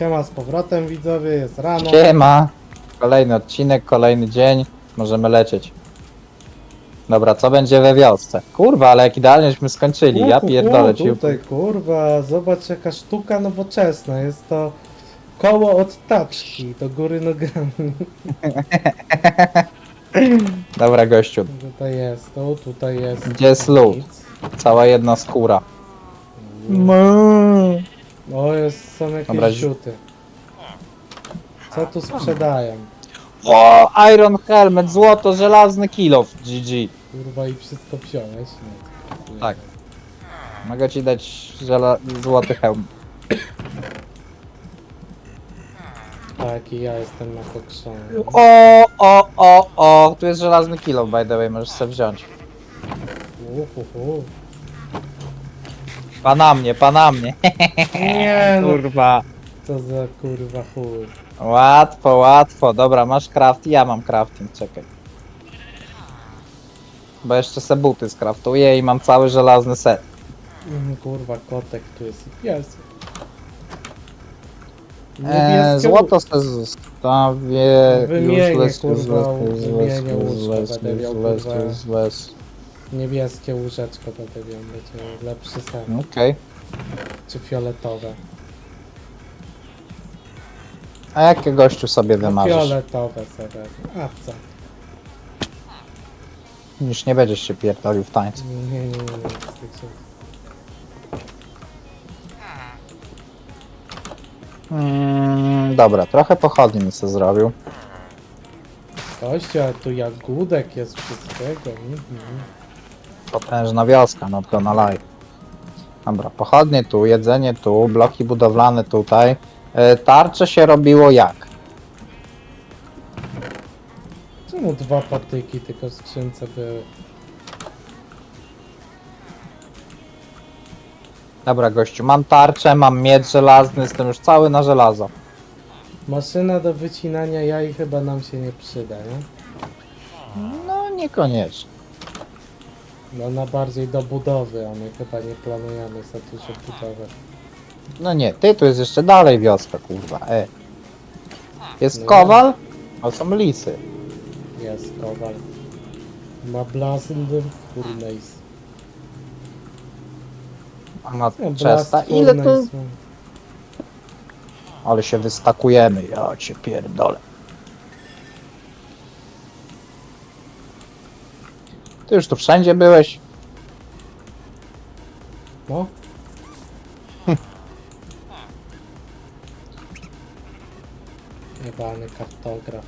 Siema z powrotem widzowie, jest rano. Siema. Kolejny odcinek, kolejny dzień. Możemy lecieć. Dobra, co będzie we wiosce? Kurwa, ale jak idealnieśmy skończyli. Ja pierdolę ci. Tutaj kurwa, zobacz jaka sztuka nowoczesna. Jest to koło od taczki do góry nogami. Dobra, gościu. Tutaj jest, o tutaj jest. Gdzie jest lód? Nic. Cała jedna skóra. O, jest, są jakieś Dobra, zi- rzuty. Co tu sprzedają? O, Iron Helmet, złoto, żelazny kilof. GG. Kurwa i wszystko wziąłeś? Nie. Tak. Mogę ci dać żela... złoty hełm. Tak, i ja jestem nakokszony. O, o, o, o. Tu jest żelazny kilof, by the way, możesz sobie wziąć. Uhuhu. Pana mnie, pana mnie. Nie no, Kurwa. co za kurwa chuj. Łatwo, łatwo. Dobra, masz craft, ja mam crafting, czekaj. Bo jeszcze se buty skraftuję i mam cały żelazny set. Mm, Kurwa, kotek tu jest i pies. Eee, złoto se zostawię. Wymienię, kurwa, wymienię łóżko, będę miał, kurwa. useless. Niebieskie łóżeczko będę miał, będzie lepszy sen. Okej. Czy fioletowe? A jakie gościu sobie No, wymarzysz? fioletowe sobie. A co? Już nie będziesz się pierdolił w tańcu. Nie, nie, nie, nie. Mm, dobra, trochę pochodni mi se zrobił. Ale tu jagódek jest wszystkiego. Mhm. Potężna wioska, not gonna lie. Dobra, pochodnie tu, jedzenie tu, bloki budowlane tutaj. E, tarcze się robiło jak? Czemu dwa patyki tylko w skrzynce były? Dobra gościu, mam tarczę, mam miecz żelazny, jestem już cały na żelazo. Maszyna do wycinania jaj chyba nam się nie przyda, nie? No niekoniecznie. No ona bardziej do budowy, a my chyba nie planujemy za dużo budowy. No nie, ty tu jest jeszcze dalej wioska, kurwa, e. Jest No. kowal, a są lisy. Jest kowal. Ma blazn furnace. A ma czesta. Ile furnace. Ale się wystakujemy, ja cię pierdolę. Ty już tu wszędzie byłeś? No. Jebany kartograf.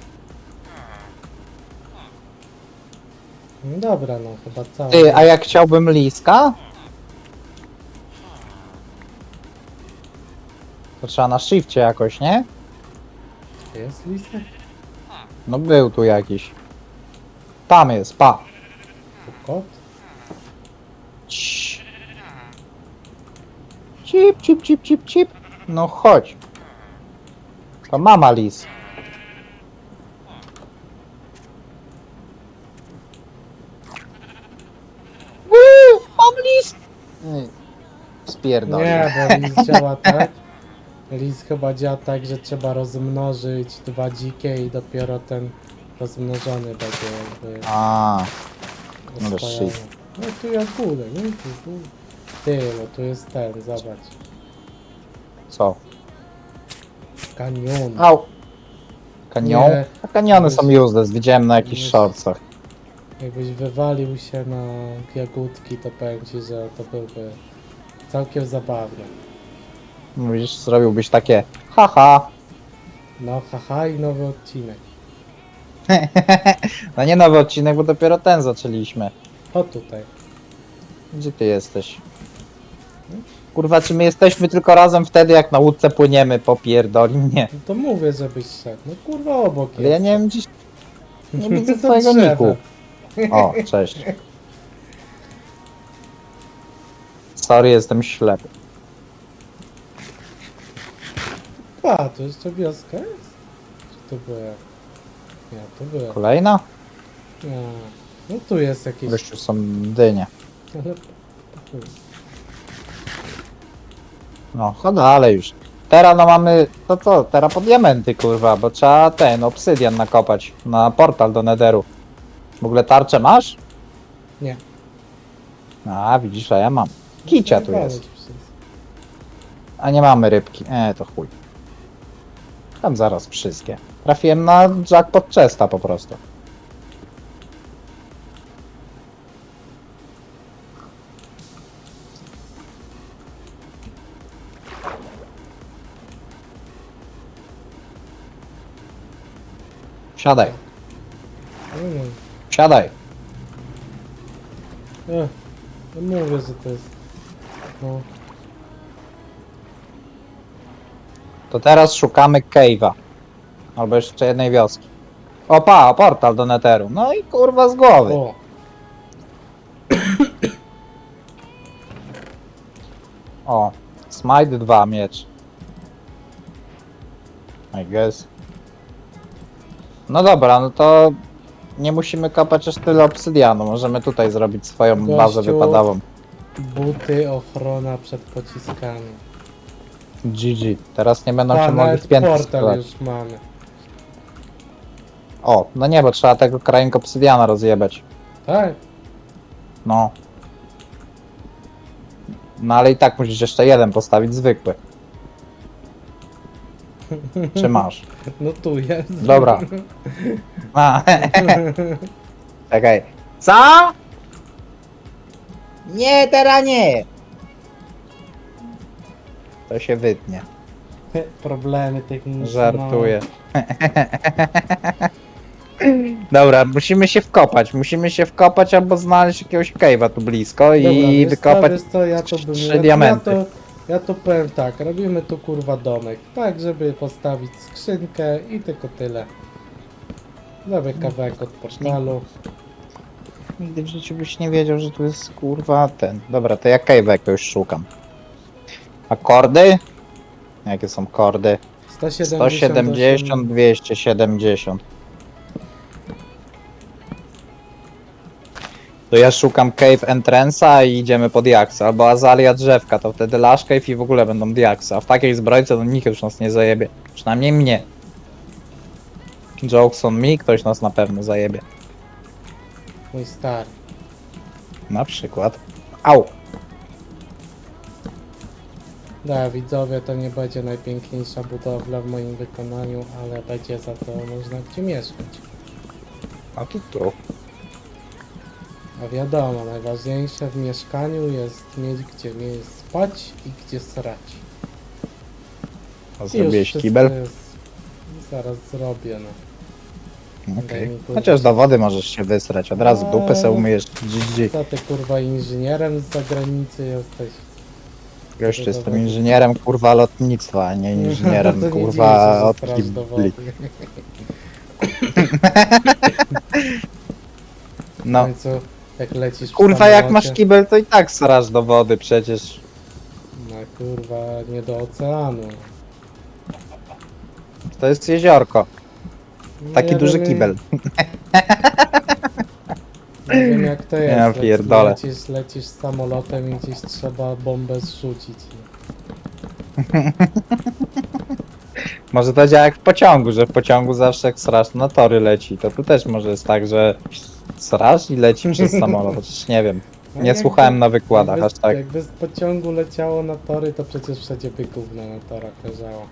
No dobra, no chyba cały. Ty, a jak chciałbym liska? To trzeba na shifcie jakoś, nie? Jest lisek? No był tu jakiś. Tam jest, pa. Kot? Cii. Cip, cip, cip, cip, cip. No chodź. To mama lis. Woo, Mam lis! Nie, Spierdol. Nie, bo lis działa tak. Lis chyba działa tak, że trzeba rozmnożyć dwa dzikie i dopiero ten rozmnożony będzie jakby A, no shit. No tu jest górę, nie? Tu, tu. Ty, no tu jest ten, zobacz. co? Kanion. Au. Kanion? Nie. A kaniony są useless, widziałem na jakichś Nie. shortsach. Jakbyś wywalił się na jagódki, to powiem ci, że to byłby całkiem zabawne. Mówisz, zrobiłbyś takie haha. No haha i nowy odcinek. No nie nowy odcinek, bo dopiero ten zaczęliśmy. O tutaj. Gdzie ty jesteś? Kurwa, czy my jesteśmy tylko razem wtedy, jak na łódce płyniemy, popierdoli mnie. No to mówię, żebyś szedł. No kurwa obok Ale ja jest. nie wiem gdzieś... Nie widzę Za twojego drzewem. niku. O, cześć. Sorry, jestem ślepy. A, to jeszcze wioska jest? Czy to była? Nie, to była. Kolejna? Nie. No tu jest jakieś... Gościu są dynie. Ale... No, chodź dalej już. Teraz no mamy, to co, teraz po diamenty kurwa, bo trzeba ten, obsydian nakopać na portal do Netheru. W ogóle tarczę masz? Nie. A, widzisz, a ja mam. Kicia tu jest. A nie mamy rybki. E, to chuj. Tam zaraz wszystkie. Trafiłem na jackpot chesta po prostu. Siadaj, Mm. siadaj. Ech, no mówię, że to jest... No, To teraz szukamy cave'a. Albo jeszcze jednej wioski. Opa, portal do Netheru. No i kurwa z głowy. o, O, Smite 2 miecz. I guess. No dobra, no to nie musimy kopać aż tyle obsydianu. Możemy tutaj zrobić swoją bazę Gościu. wypadową. buty, ochrona przed pociskami. GG. Teraz nie będą A, się mogli nawet portal już mamy. O, no nie, bo trzeba tego krainka obsydiana rozjebać. Tak? No. No ale i tak musisz jeszcze jeden postawić zwykły. Czy masz? No tu jest. Dobra. A, czekaj. Co? Nie, teraz nie. To się wytnie. Problemy techniczne. Żartuję. Dobra, musimy się wkopać. Musimy się wkopać albo znaleźć jakiegoś cave'a tu blisko No. i wykopać. Wiesz co, ja to bym... trzy ja, diamenty. Ja to, ja to powiem tak, robimy tu kurwa domek. Tak, żeby postawić skrzynkę i tylko tyle. Zrobię kawałek od portalu. Nigdy w życiu byś nie wiedział, że tu jest kurwa ten. Dobra, to ja cave'a jakiegoś szukam. A kordy? Jakie są kordy? 178. 170, 270. To ja szukam cave entrance'a i idziemy po diaksa, albo azalia drzewka, to wtedy lash cave i w ogóle będą diaksa. A w takiej zbrojce to nikt już nas nie zajebie. Przynajmniej mnie. Jokes on me, ktoś nas na pewno zajebie. Mój stary. Na przykład. Au! Da, widzowie, to nie będzie najpiękniejsza budowla w moim wykonaniu, ale będzie za to można gdzie mieszkać. A tu tu. A wiadomo, najważniejsze w mieszkaniu jest mieć gdzie mie- spać i gdzie srać. A I już zrobiłeś wszystko kibel? Jest... Zaraz zrobię, no. Okej. Daj mi, kurwa, Chociaż do wody możesz się wysrać, od razu dupę se umyjesz. GG. Co ty kurwa inżynierem z zagranicy jesteś? Gościu, jestem inżynierem kurwa lotnictwa, a nie To inżynierem nie kurwa się, od że straż kibli. W No. końcu, jak lecisz w Kurwa, jak samolocie- masz kibel, to i tak srasz do wody przecież. No kurwa, nie do oceanu. To jest jeziorko. Taki Nie duży kibel. Nie wiem jak to jest. Ja pierdolę. Lecisz, lecisz samolotem i gdzieś trzeba bombę zrzucić. Może to działa jak w pociągu, że w pociągu zawsze jak srasz na tory leci. To tu też może jest tak, że srasz i leci przez samolot. Chociaż nie wiem. No Nie jakby- słuchałem na wykładach jakby, aż tak. Jakby z pociągu leciało na tory, to przecież wszędzie by gówno na torach leżało.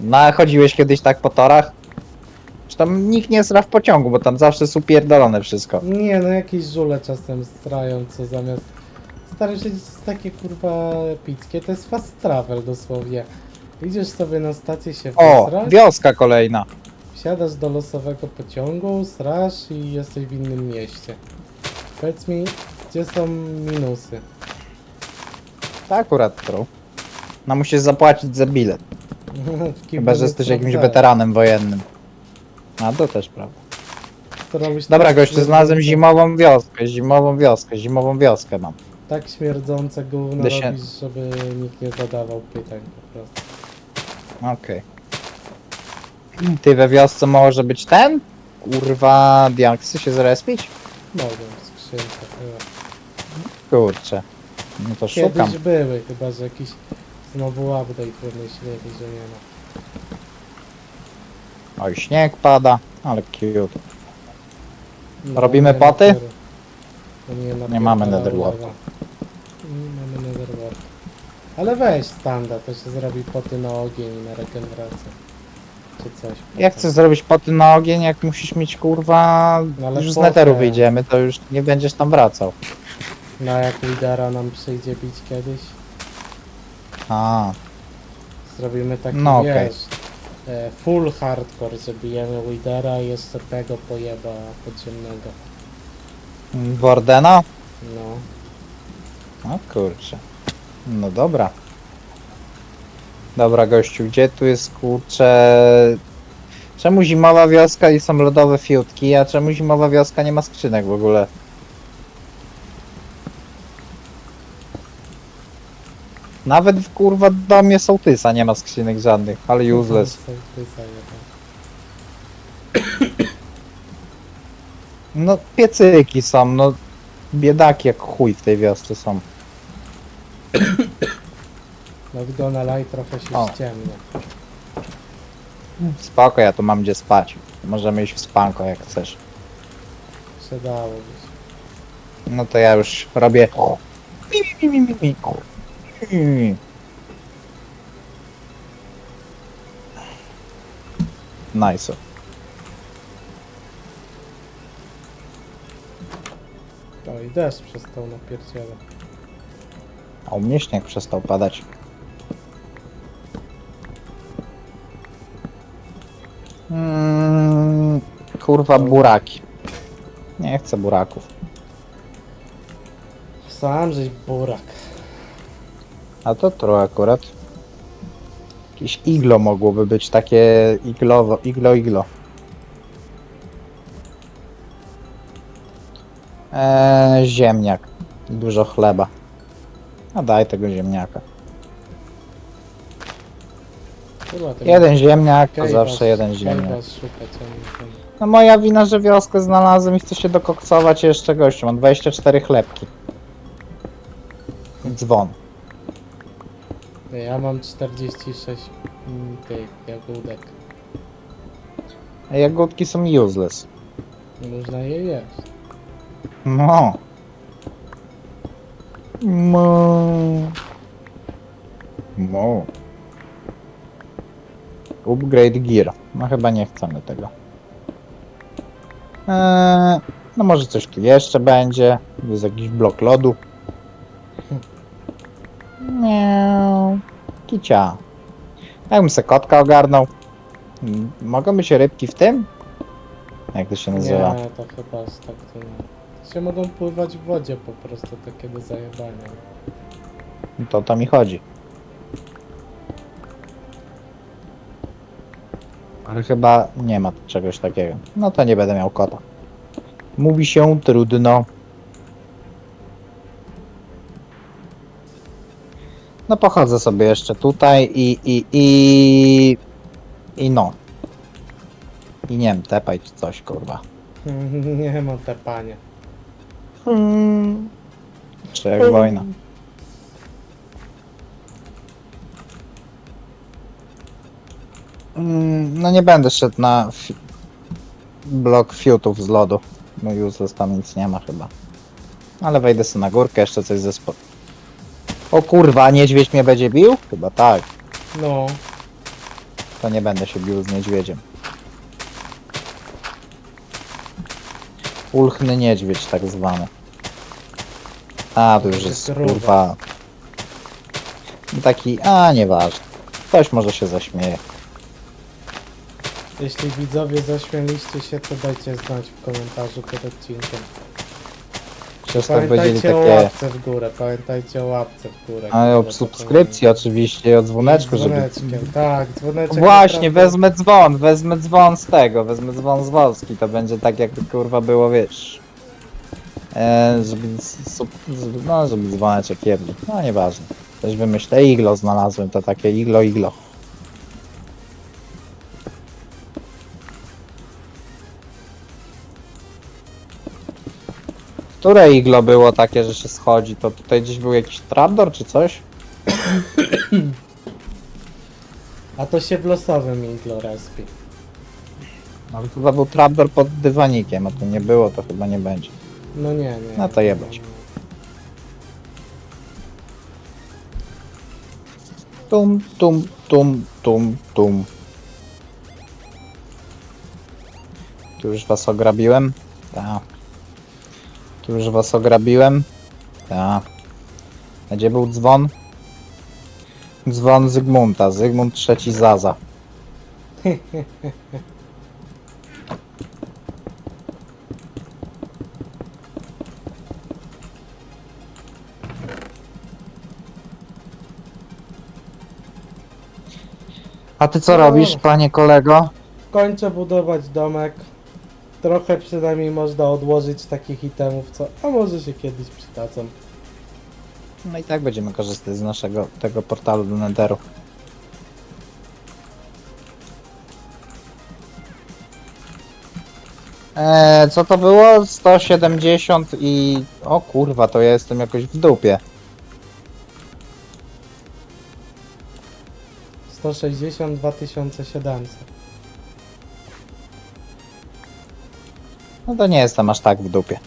No a chodziłeś kiedyś tak po torach? Tam nikt nie sra w pociągu, bo tam zawsze jest upierdolone wszystko. Nie no, jakieś żule czasem strają, co zamiast... Stary, że jest takie kurwa epickie, to jest fast travel dosłownie. Idziesz sobie na stację się O, wysrać, wioska kolejna. wsiadasz do losowego pociągu, srasz i jesteś w innym mieście. Powiedz mi, gdzie są minusy? To akurat true. No musisz zapłacić za bilet. W Chyba, że jesteś jakimś weteranem wojennym. A to też prawda. Dobra, tak gościu, znalazłem śmierdzące- zimową wioskę, zimową wioskę, zimową wioskę mam. Tak śmierdzące gówno Da się- żeby nikt nie zadawał pytań po prostu. Okej. Ty we wiosce może być ten? Kurwa, diaksy się zrespić? Mogą w skrzynce chyba. Kurczę. No to szukam. Kiedyś były, chyba że jakiś Znowu update wymyślili, że nie ma. Oj, śnieg pada, ale cute. No, Robimy. To Nie, mamy ulewa. Nie mamy netherwork. Ale weź standa, to się zrobi poty na ogień i na regenerację. Czy coś. Jak chcesz zrobić poty na ogień, jak musisz mieć kurwa... No ale już z neteru wyjdziemy, to już nie będziesz tam wracał. Na jak lidera nam przyjdzie bić kiedyś? A, Zrobimy taki, No, okej. wiesz, full hardcore, że bijemy lidera i tego pojeba podziemnego. Wardena? No. No kurczę. No dobra. Dobra gościu, gdzie tu jest kurczę... Czemu zimowa wioska i są lodowe fiutki, a czemu zimowa wioska nie ma skrzynek w ogóle? Nawet w kurwa domie sołtysa nie ma skrzynek żadnych, ale useless. Sołtysa jeden. No piecyki są, no biedaki jak chuj w tej wiosce są. No na light trochę się O. ściemnia. Spoko, ja tu mam gdzie spać. Możemy iść w spanko jak chcesz. Przydałoby się. No to ja już robię. Mi, mi, mi, mi, mi. Nice. O i deszcz przestał na pierdziele. A u mnie śnieg przestał padać. Mm, kurwa buraki. Nie chcę buraków. Sam żeś burak. A to trochę akurat. Jakieś iglo mogłoby być, takie iglowo, iglo, iglo. Eee, ziemniak. Dużo chleba. A daj tego ziemniaka. Kurwa, ten Jeden ziemniak, to Kejwas- zawsze jeden ziemniak. Kejwas. No moja wina, że wioskę znalazłem i chcę się dokoksować jeszcze gościu. Mam 24 chlebki. Dzwon. Ja mam 46 mm, tych jagódek. A jagódki są useless. Można je jeść. No. Mo. Mo. Upgrade gear. No chyba nie chcemy tego. Eee, no może coś tu jeszcze będzie. Jest jakiś blok lodu. Miau. Kicia. Jakbym se kotka ogarnął. M- Mogą być rybki w tym? Jak to się nazywa? Nie, to chyba z tak to nie. To się mogą pływać w wodzie po prostu, takie do zajebania. To o to mi chodzi. Ale chyba nie ma czegoś takiego. No to nie będę miał kota. Mówi się trudno. No pochodzę sobie jeszcze tutaj i i i i no. I nie wiem, tepaj czy coś kurwa. nie mam te panie. Czy jak wojna. Mm, No nie będę szedł na fi- blok fiutów z lodu. No useless tam nic nie ma chyba. Ale wejdę sobie na górkę, jeszcze coś ze spod. O kurwa, niedźwiedź mnie będzie bił? Chyba tak. No, To nie będę się bił z niedźwiedziem. Ulchny niedźwiedź tak zwany. A, to już jest kurwa. Taki, a nieważne. Ktoś może się zaśmieje. jeśli widzowie zaśmieliście się, to dajcie znać w komentarzu pod odcinkiem. Przecież tak powiedzieli Pamiętajcie o takie. łapce w górę, pamiętajcie o łapce w górę. A o subskrypcji oczywiście i o dzwoneczku, żeby. Dzwoneczkiem, tak, dzwoneczek. Właśnie, naprawdę- wezmę dzwon, wezmę dzwon z tego, wezmę dzwon z Wolski, to będzie tak jak kurwa było, wiesz. E, żeby, sub, żeby, no, żeby dzwoneczek jedli. No nieważne. Coś wymyślę, iglo znalazłem, to takie iglo, iglo. Które iglo było takie, że się schodzi? To tutaj gdzieś był jakiś trapdoor czy coś? A to się w losowym iglo respi. No to chyba był trapdoor pod dywanikiem, a tu nie było, to chyba nie będzie. No nie, nie. No to jebać. Tum, tum, tum, tum, tum. Tu już was ograbiłem? Tak. Już was ograbiłem? Tak. Gdzie był dzwon? Dzwon Zygmunta. Zygmunt trzeci Zaza. A ty co No. robisz, panie kolego? Kończę budować domek. Trochę przynajmniej można odłożyć takich itemów, co a może się kiedyś przydadzą. No i tak będziemy korzystać z naszego tego portalu do Netheru. Eee, co to było? 170 i... O kurwa, to ja jestem jakoś w dupie. 162 700. No to nie jestem aż tak w dupie.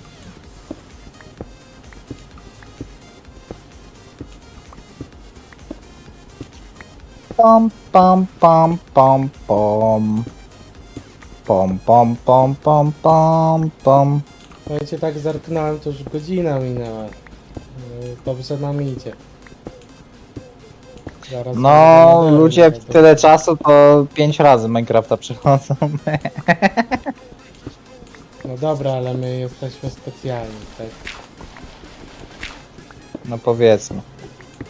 Pom, pom, pom, pom, pom. Pom, pom, pom, pom, pom, pom. Słuchajcie, tak zerknąłem, to już godzina minęła. Yy, Dobrze nam idzie. Zaraz No, będę ludzie w tyle czasu to 5 razy Minecrafta przychodzą. Dobra, ale my jesteśmy specjalni, tak? No powiedzmy.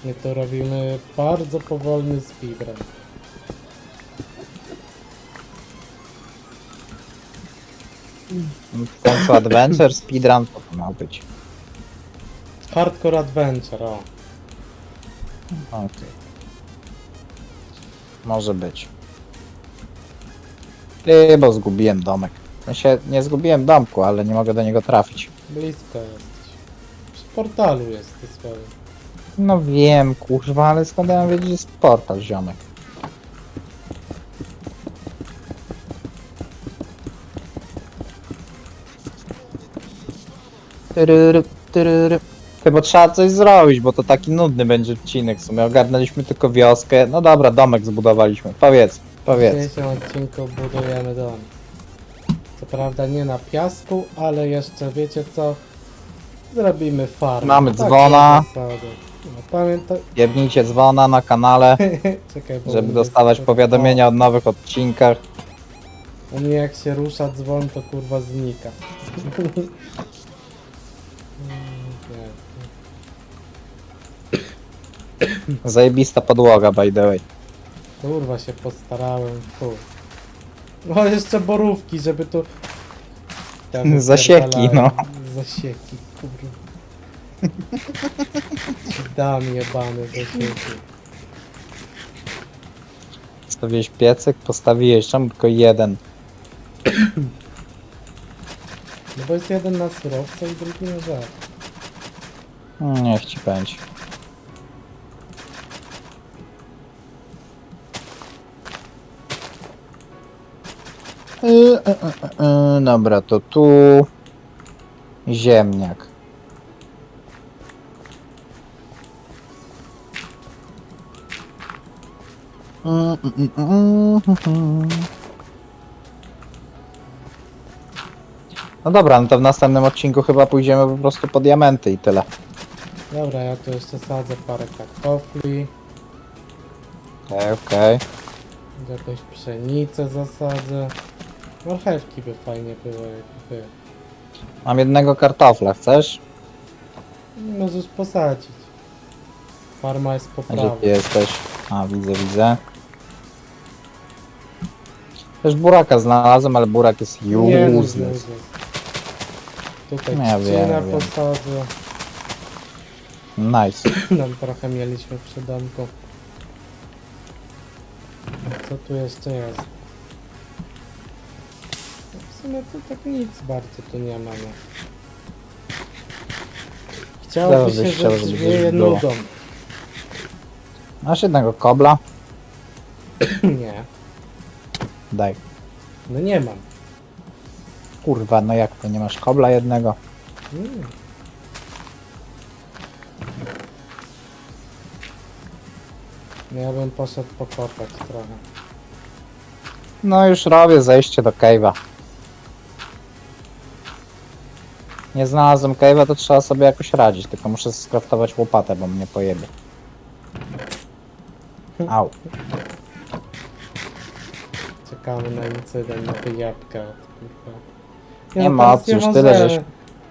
My tu robimy bardzo powolny speedrun. W końcu Adventure, Speedrun to to ma być. Hardcore Adventure, o. Okej. Może być. Ty, bo zgubiłem domek. Ja się nie zgubiłem domku, ale nie mogę do niego trafić. Blisko jesteś. Przy portalu jest dosłownie. No wiem, kurwa, ale skąd ja mam wiedzieć, że jest portal, ziomek? Tyryry, tyryry. Chyba trzeba coś zrobić, bo to taki nudny będzie odcinek. W sumie ogarnęliśmy tylko wioskę. No dobra, domek zbudowaliśmy. Powiedz, W powiedz. dzisiejszym odcinku budujemy dom. Co prawda nie na piasku, ale jeszcze wiecie co? Zrobimy farmę. Mamy dzwona. zasady. No, pamiętaj... Jebnijcie dzwona na kanale, Czekaj, bo u żeby mnie dostawać jest- powiadomienia o nowych odcinkach. U mnie jak się rusza dzwon, to kurwa znika. Mm, nie. Zajebista podłoga, by the way. Kurwa się postarałem, fu. No jeszcze borówki, żeby tu... Tam Zasieki, no. Zasieki, kurwa. Ci Dam jebane zasieki. Stawiłeś piecyk, postawiłeś czemu tylko jeden. No bo jest jeden na surowce i drugi na żar. Mm, Niech ci będzie. Y, y, y, y, Dobra, to tu ziemniak. No dobra, no to w następnym odcinku chyba pójdziemy po prostu po diamenty i tyle. Dobra, ja tu jeszcze sadzę parę kartofli. Okej, okej. Jakąś pszenicę zasadzę. Marchewki by fajnie było jakby. Mam jednego kartofla, chcesz? Możesz posadzić. Farma jest po Gdzie prawej. ty jesteś? A, widzę, widzę. Też buraka znalazłem, ale burak jest Nie, no, useless. Tutaj No ja wiem, wiem. posadzę. Nice. Tam trochę mieliśmy przy domku. A Co tu jeszcze jest? No sumie to tak nic bardzo tu nie ma. No. Chciałoby Teraz się, chciał, że żeby zwieje coś było. nudą. Masz jednego kobla? nie. Daj. No nie mam. Kurwa, no jak to, nie masz kobla jednego? Mm. No Ja bym poszedł pokopać trochę. No już robię zejście do cave'a. Nie znalazłem cave'a, to trzeba sobie jakoś radzić, tylko muszę skraftować łopatę, bo mnie pojebie. Au. Czekamy na incydent, na wyjebkę. Kurwa. Nie no ma teraz opcji, już tyle, możemy. żeś-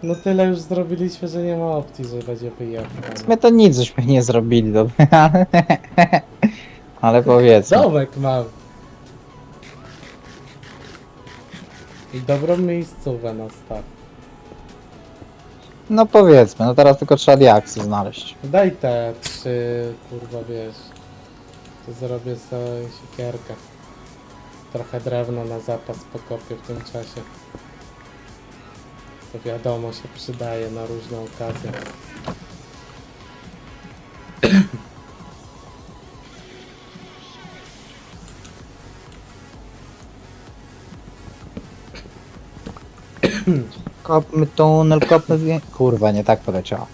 No tyle już zrobiliśmy, że nie ma opcji, że będzie wyjebka. W sumie to nic żeśmy nie zrobili, dobra. Ale powiedzmy. Domek mam. I dobrą miejscówę na start. No powiedzmy, no teraz tylko trzeba diaksy znaleźć. Daj te trzy, kurwa wiesz. To zrobię sobie siekierkę. Trochę drewna na zapas pokopię w tym czasie. To wiadomo się przydaje na różne okazje. Kopmy tunel, kopmy wie... Kurwa, nie tak poleciało.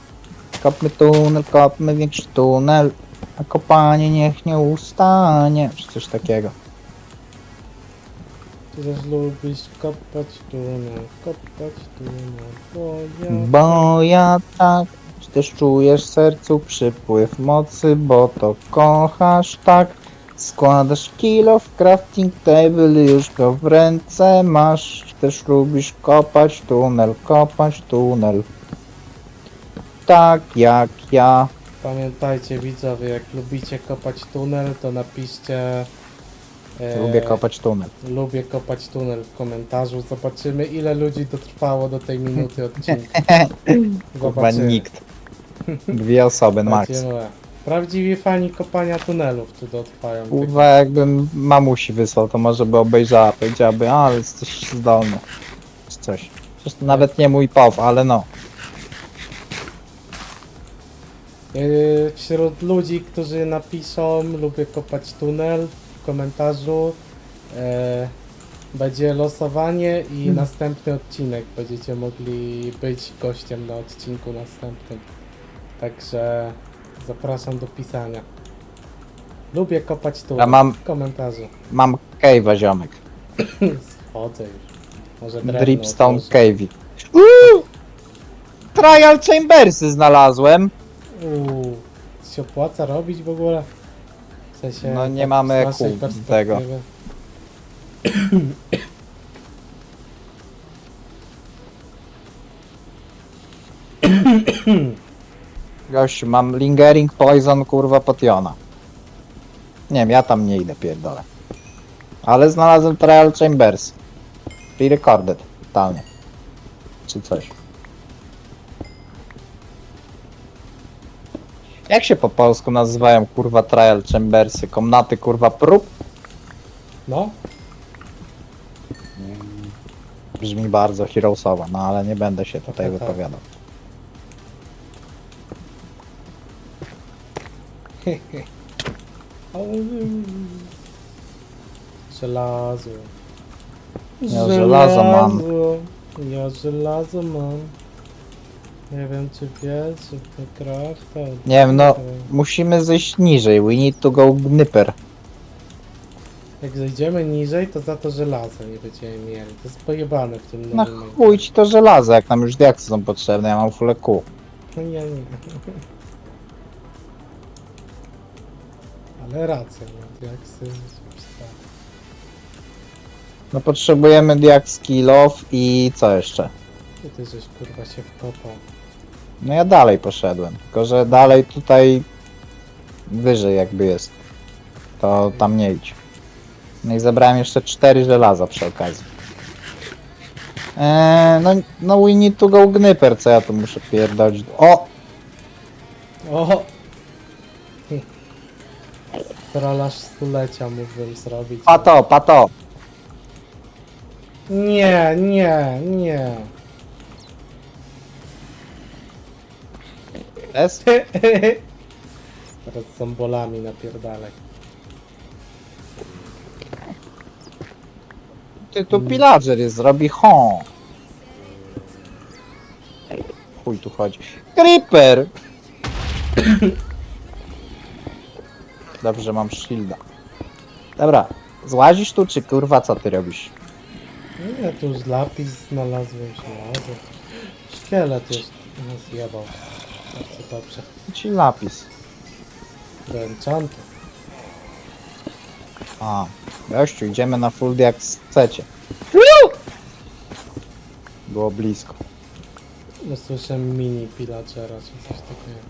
Kopmy tunel, kopmy większy tunel, a kopanie niech nie ustanie. Czy coś takiego. Ty też lubisz kopać tunel, kopać tunel, bo ja... Bo ja tak, czy też czujesz w sercu przypływ mocy, bo to kochasz tak. Składasz kilo w crafting table, już go w ręce masz. Też lubisz kopać tunel, kopać tunel. Tak jak ja. Pamiętajcie widzowie, jak lubicie kopać tunel, to napiszcie... e, Lubię kopać tunel. Lubię kopać tunel w komentarzu. Zobaczymy ile ludzi dotrwało do tej minuty odcinka. Kurwa nikt. Dwie osoby max. Zobaczymy. Prawdziwi fani kopania tunelów tu dotrwają. Kurwa jakbym mamusi wysłał, to może by obejrzała, powiedziałaby, a ale jesteś zdolny. Czy coś. Przecież to nawet nie mój pow, ale no. Yy, Wśród ludzi, którzy napiszą lubię kopać tunel w komentarzu e, będzie losowanie i Hmm. następny odcinek. Będziecie mogli być gościem na odcinku następnym. Także zapraszam do pisania. Lubię kopać tunel Ja mam- w komentarzu. Mam cave'a ziomek. Schodzę już. Może drewno Dripstone otworzę. Cave'i. Uuu! Trial Chambersy znalazłem. Uuu, czy się opłaca robić w ogóle? W sensie, No nie tak mamy z naszej kół perspektywy. tego. Gościu, mam Lingering Poison, kurwa, potiona. Nie wiem, ja tam nie idę, pierdolę. Ale znalazłem Trial Chambers. Pre-recorded, totalnie. Czy coś. Jak się po polsku nazywają, kurwa, Trial Chambersy? Komnaty, kurwa, prób? No, Brzmi bardzo heroesowo, no ale nie będę się tutaj Tak, tak. wypowiadał. Żelazo. Ja żelazo mam. Ja żelazo mam. Nie wiem czy wiesz, że to krafta. Nie wiem, no musimy zejść niżej. We need to go gnyper. Jak zejdziemy niżej, to za to żelazo nie będziemy mieli. To jest pojebane w tym Na nowym chuj ci to żelazo, jak nam już diaksy są potrzebne, ja mam full Q. No ja nie. Ale racja, no, sobie No potrzebujemy diaks kill off i co jeszcze? Ty, ty żeś kurwa się wkopał. No ja dalej poszedłem, tylko że dalej tutaj wyżej jakby jest. To tam nie idź. No i zebrałem jeszcze cztery żelaza przy okazji. Eee, no, no we need to go gnyper, co ja tu muszę pierdolić. O! O! Trolaż stulecia mógłbym zrobić. Pato, pato! Nie, nie, nie. Jest? Teraz z zombolami napierdalaj. Ty tu pillager jest, zrobi hon. Chuj tu chodzi. Creeper! Dobrze, mam shielda. Dobra, złazisz tu, czy kurwa co ty robisz? No ja tu już lapis znalazłem się razem. Szkielet jest. No zjebał. Bardzo dobrze. Ci lapis. Enchantu. A, gościu, idziemy na full jak chcecie. Było blisko. No słyszę mini pillagera czy coś takiego.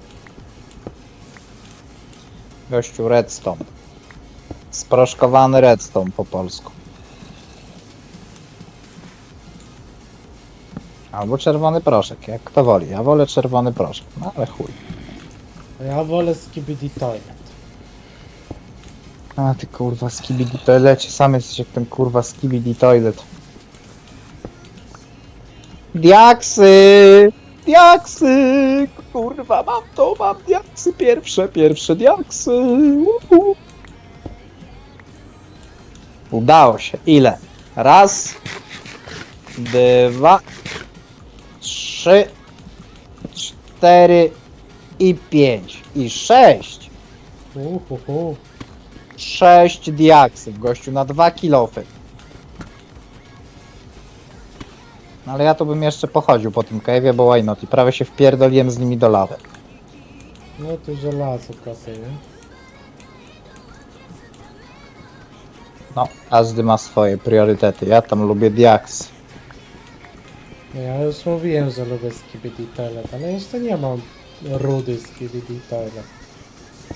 Gościu, redstone. Sproszkowany redstone po polsku. Albo czerwony proszek, jak kto woli. Ja wolę czerwony proszek, no ale chuj. Ja wolę skibidi toilet. A ty kurwa skibidi toilecie, sam jesteś jak ten kurwa skibidi toilet. Diaksy! Diaksy! Kurwa, mam to, mam diaksy pierwsze, pierwsze diaksy! Uhu. Udało się. Ile? Raz, dwa, trzy, cztery i pięć. I sześć. Uhuhu. 6 diaksów, gościu, na 2 kilofy. No ale ja to bym jeszcze pochodził po tym cave'ie, bo why not? I prawie się wpierdoliłem z nimi do lawy. No tu żelazo kasy, nie? No, każdy ma swoje priorytety. Ja tam lubię diaks. No Ja już mówiłem, że lubię skibidi toilet, ale jeszcze nie mam rudy skibidi toilet.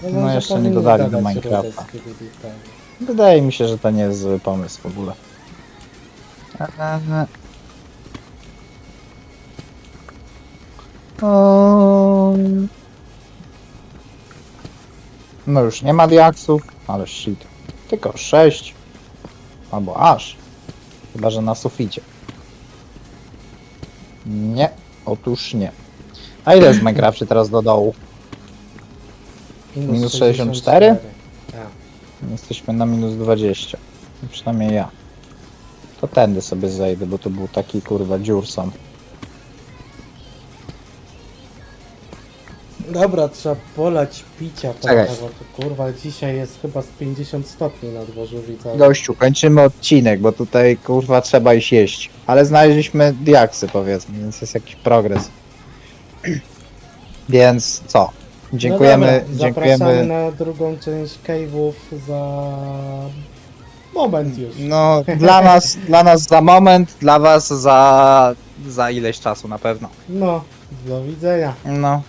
No, może jeszcze nie powinni dodali do dodać Minecrafta. rudę skibidi toilet. Wydaje mi się, że to nie jest zły pomysł w ogóle. Eee. O. No już nie ma diaksów, ale shit. Tylko 6. Albo aż. Chyba, że na suficie. Nie, otóż nie. A ile z Minecrafcie teraz do dołu? Minus 64? Tak. Jesteśmy na minus 20. Przynajmniej ja. To tędy sobie zejdę, bo to był taki kurwa dziurson. Dobra, trzeba polać picia Czekaj. trochę, bo to kurwa dzisiaj jest chyba z 50 stopni na dworzu widzę. Gościu, kończymy odcinek, bo tutaj kurwa trzeba iść jeść. Ale znaleźliśmy diaksy powiedzmy, więc jest jakiś progres. Więc co? Dziękujemy, no dobra, Zapraszamy dziękujemy. na drugą część cave'ów za moment już. No, dla nas, dla nas za moment, dla was za, za ileś czasu na pewno. No, do widzenia. No,